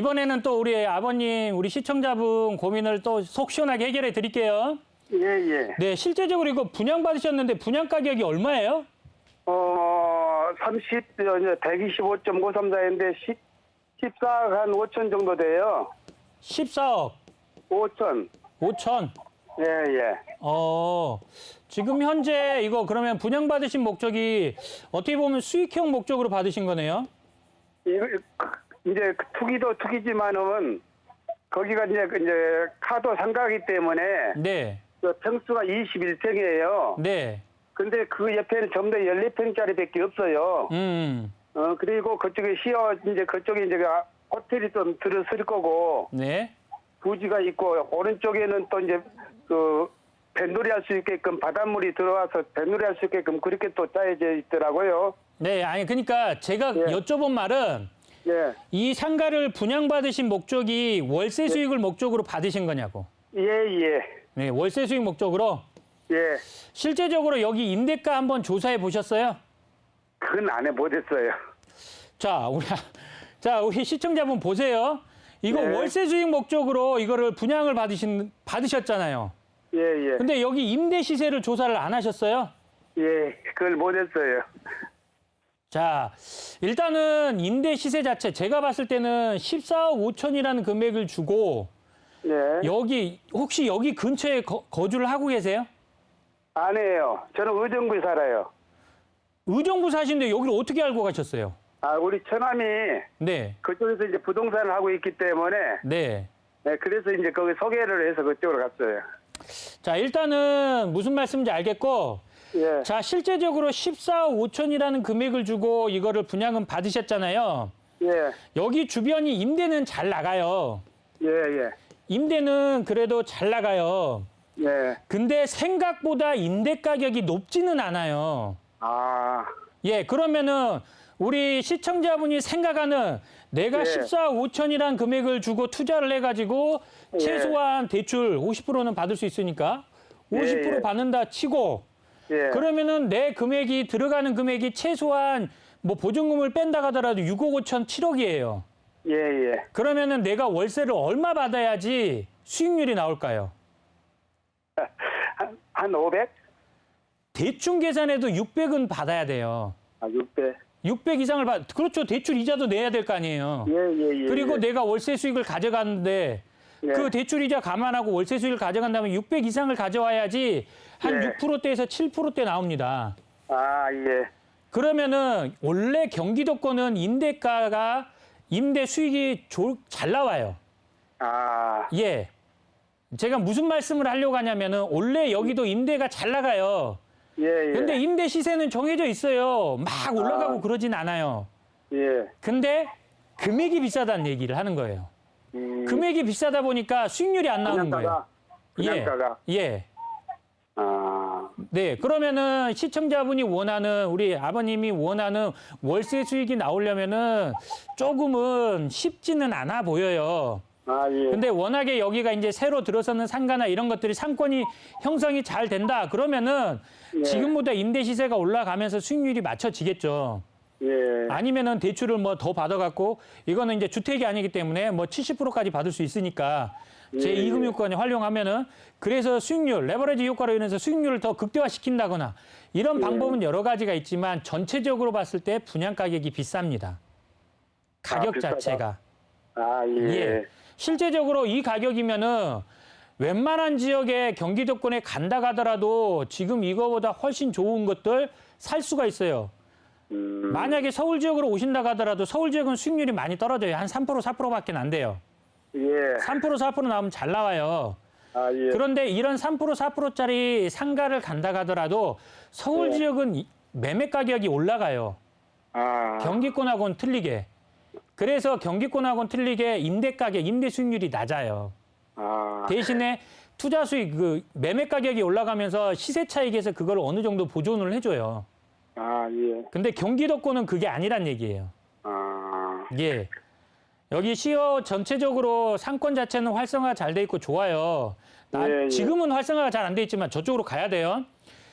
이번에는 또 우리 아버님, 우리 시청자분 고민을 또 속 시원하게 해결해 드릴게요. 예, 예. 네, 실제적으로 이거 분양 받으셨는데 분양 가격이 얼마예요? 어, 30, 어, 125.534인데 10, 14억 한 5천 정도 돼요. 14억 5천. 5천. 예, 예. 어, 지금 현재 이거 그러면 분양 받으신 목적이 어떻게 보면 수익형 목적으로 받으신 거네요? 이거, 이제 그 투기도 투기지만은 거기가 이제, 그 이제 카도 상가기 때문에 네, 그 평수가 21평이에요. 네, 근데 그 옆에는 전부 다 14평짜리 밖에 없어요. 음, 어, 그리고 그쪽에 시어, 이제 그쪽에 이제 호텔이 좀 들어설 거고, 네, 부지가 있고, 오른쪽에는 또 이제 그, 뱃놀이 할 수 있게끔 바닷물이 들어와서 뱃놀이 할 수 있게끔 그렇게 또 짜여져 있더라고요. 네. 아니 그러니까 제가 예. 여쭤본 말은 예, 이 상가를 분양 받으신 목적이 월세 수익을 목적으로 받으신 거냐고. 예, 예, 네, 월세 수익 목적으로 예. 실제적으로 여기 임대가 한번 조사해 보셨어요? 그건 안 해보겠어요. 자, 우리 자, 우리 시청자분 보세요. 이거 네. 월세 수익 목적으로 이거를 분양을 받으신 받으셨잖아요. 예, 예. 근데 여기 임대 시세를 조사를 안 하셨어요? 예, 그걸 못했어요. 자, 일단은 임대 시세 자체 제가 봤을 때는 14억 5천이라는 금액을 주고 네. 여기 혹시 여기 근처에 거, 거주를 하고 계세요? 안 해요. 저는 의정부에 살아요. 의정부 사시는데 여기를 어떻게 알고 가셨어요? 아, 우리 처남이 네. 그쪽에서 이제 부동산을 하고 있기 때문에, 네. 네, 그래서 이제 거기 소개를 해서 그쪽으로 갔어요. 자, 일단은 무슨 말씀인지 알겠고 예, 자, 실제적으로 14억 5천이라는 금액을 주고 이거를 분양은 받으셨잖아요. 예, 여기 주변이 임대는 잘 나가요. 예, 예, 임대는 그래도 잘 나가요. 예. 근데 생각보다 임대 가격이 높지는 않아요. 아, 예, 그러면은 우리 시청자분이 생각하는 내가 예. 14억 5천이란 금액을 주고 투자를 해가지고 예. 최소한 대출 50%는 받을 수 있으니까 50% 예, 예. 받는다 치고 예. 그러면은 내 금액이 들어가는 금액이 최소한 뭐 보증금을 뺀다 하더라도 6억 5천 7억이에요. 예, 예. 그러면은 내가 월세를 얼마 받아야지 수익률이 나올까요? 한, 한 500? 대충 계산해도 600은 받아야 돼요. 아, 600. 600 이상을 받, 그렇죠. 대출 이자도 내야 될 거 아니에요. 예, 예, 예. 그리고 예. 내가 월세 수익을 가져가는데 예. 그 대출 이자 감안하고 월세 수익을 가져간다면 600 이상을 가져와야지 한 예. 6%대에서 7%대 나옵니다. 아, 예. 그러면은 원래 경기도권은 임대가가 임대 수익이 좋- 잘 나와요. 아, 예. 제가 무슨 말씀을 하려고 하냐면은 원래 여기도 임대가 잘 나가요. 예, 예. 근데 임대 시세는 정해져 있어요. 막 올라가고 아. 그러진 않아요. 예. 근데 금액이 비싸다는 얘기를 하는 거예요. 음, 금액이 비싸다 보니까 수익률이 안 나오는 거예요. 분양가가? 분양가가? 예. 예. 아, 네. 그러면은 시청자분이 원하는 우리 아버님이 원하는 월세 수익이 나오려면은 조금은 쉽지는 않아 보여요. 아, 예. 근데 워낙에 여기가 이제 새로 들어서는 상가나 이런 것들이 상권이 형성이 잘 된다. 그러면은 예. 지금보다 임대 시세가 올라가면서 수익률이 맞춰지겠죠. 예. 아니면은 대출을 뭐 더 받아갖고 이거는 이제 주택이 아니기 때문에 뭐 70%까지 받을 수 있으니까 제 예, 2금 예. 활용하면은 그래서 수익률 레버리지 효과로 인해서 수익률을 더 극대화시킨다거나 이런 예. 방법은 여러 가지가 있지만 전체적으로 봤을 때 분양 가격이 비쌉니다. 가격 비싸다. 자체가 아, 예. 예. 실제적으로 이 가격이면은 웬만한 지역에 경기도권에 간다 가더라도 지금 이거보다 훨씬 좋은 것들 살 수가 있어요. 음, 만약에 서울 지역으로 오신다 하더라도 서울 지역은 수익률이 많이 떨어져요. 한 3% 4%밖에 안 돼요. 예. 3% 4% 나오면 잘 나와요. 아, 예. 그런데 이런 3% 4%짜리 상가를 간다 하더라도 서울 네. 지역은 이- 매매 가격이 올라가요. 아, 경기권하고는 틀리게. 그래서 경기권하고는 틀리게 임대 가격, 임대 수익률이 낮아요. 아, 대신에 투자 수익, 그 매매 가격이 올라가면서 시세 차익에서 그걸 어느 정도 보존을 해줘요. 아, 예. 근데 경기도권은 그게 아니란 얘기예요. 아, 예. 여기 시어 전체적으로 상권 자체는 활성화 잘 돼 있고 좋아요. 나- 예, 예. 지금은 활성화가 잘 안 돼 있지만 저쪽으로 가야 돼요.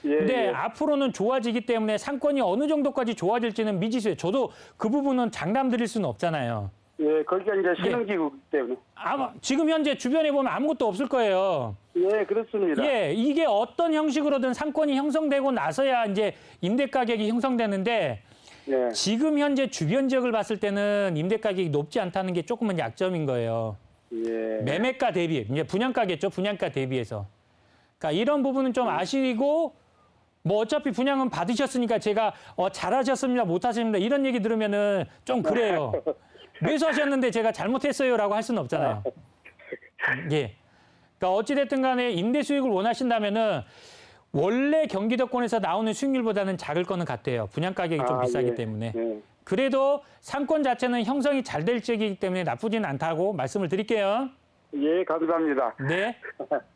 예. 근데 예. 앞으로는 좋아지기 때문에 상권이 어느 정도까지 좋아질지는 미지수예요. 저도 그 부분은 장담 드릴 수는 없잖아요. 예, 예, 거기가 이제 신흥지구이기 때문에. 아마 지금 현재 주변에 보면 아무것도 없을 거예요. 예, 그렇습니다. 예, 이게 어떤 형식으로든 상권이 형성되고 나서야 이제 임대 가격이 형성되는데 예. 지금 현재 주변 지역을 봤을 때는 임대 가격이 높지 않다는 게 조금은 약점인 거예요. 예. 매매가 대비, 이제 분양가겠죠. 분양가 대비해서. 그러니까 이런 부분은 좀 아시고 뭐 어차피 분양은 받으셨으니까 제가 어 잘하셨습니다, 못하셨습니다 이런 얘기 들으면은 좀 그래요. 매수하셨는데 제가 잘못했어요라고 할 수는 없잖아요. 예. 그러니까 어찌됐든 간에 임대 수익을 원하신다면은 원래 경기도권에서 나오는 수익률보다는 작을 거는 같대요. 분양 가격이 좀 아, 비싸기 예. 때문에. 예. 그래도 상권 자체는 형성이 잘 될 지역이기 때문에 나쁘지는 않다고 말씀을 드릴게요. 예, 감사합니다. 네.